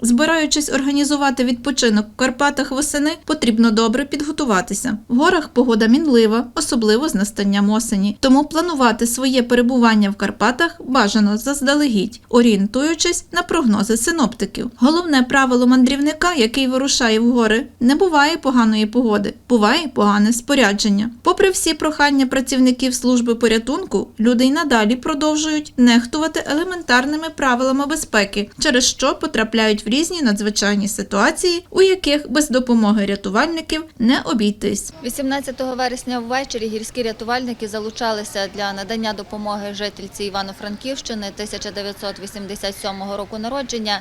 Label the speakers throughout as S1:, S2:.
S1: Збираючись організувати відпочинок в Карпатах восени, потрібно добре підготуватися. В горах погода мінлива, особливо з настанням осені. Тому планувати своє перебування в Карпатах бажано заздалегідь, орієнтуючись на прогнози синоптиків. Головне правило мандрівника, який вирушає в гори, не буває поганої погоди, буває погане спорядження. Попри всі прохання працівників служби порятунку, люди й надалі продовжують нехтувати елементарними правилами безпеки, через що потрапляють в різні надзвичайні ситуації, у яких без допомоги рятувальників не обійтись.
S2: 18 вересня ввечері гірські рятувальники залучалися для надання допомоги жительці Івано-Франківщини 1987 року народження,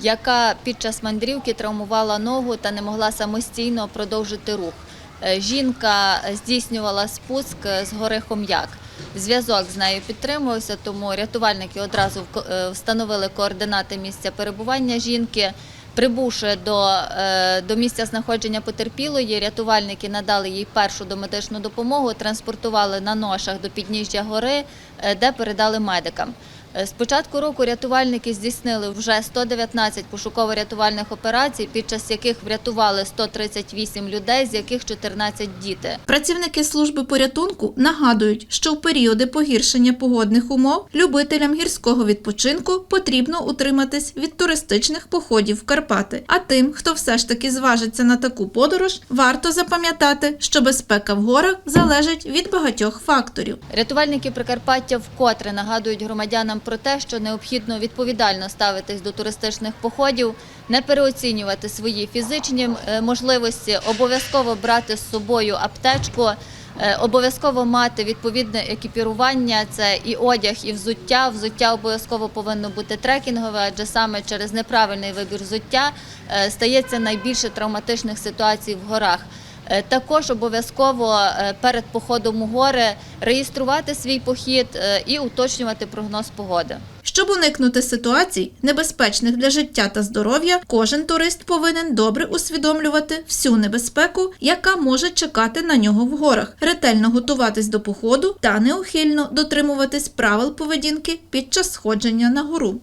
S2: яка під час мандрівки травмувала ногу та не могла самостійно продовжити рух. Е, Жінка здійснювала спуск з гори Хом'як. Зв'язок з нею підтримувався, тому рятувальники одразу е, встановили координати місця перебування жінки. Прибувши до, е, до місця знаходження потерпілої, рятувальники надали їй першу домедичну допомогу, транспортували на ношах до підніжжя гори, е, де передали медикам. Е, З початку року рятувальники здійснили вже 119 пошуково-рятувальних операцій, під час яких врятували 138 людей, з яких 14 діти.
S1: Працівники служби порятунку нагадують, що в періоди погіршення погодних умов любителям гірського відпочинку потрібно утриматись від туристичних походів в Карпати. А тим, хто все ж таки зважиться на таку подорож, варто запам'ятати, що безпека в горах залежить від багатьох факторів.
S2: Рятувальники Прикарпаття вкотре нагадують громадянам про те, що необхідно відповідально ставитись до туристичних походів, не переоцінювати свої фізичні е, можливості, обов'язково брати з собою аптечку. е, Обов'язково мати відповідне екіпірування, це і одяг, і взуття. Взуття обов'язково повинно бути трекінгове, адже саме через неправильний вибір взуття е, стається найбільше травматичних ситуацій в горах. Е, Також обов'язково е, перед походом у гори реєструвати свій похід е, і уточнювати прогноз погоди.
S1: Щоб уникнути ситуацій, небезпечних для життя та здоров'я, кожен турист повинен добре усвідомлювати всю небезпеку, яка може чекати на нього в горах, ретельно готуватись до походу та неухильно дотримуватись правил поведінки під час сходження на гору.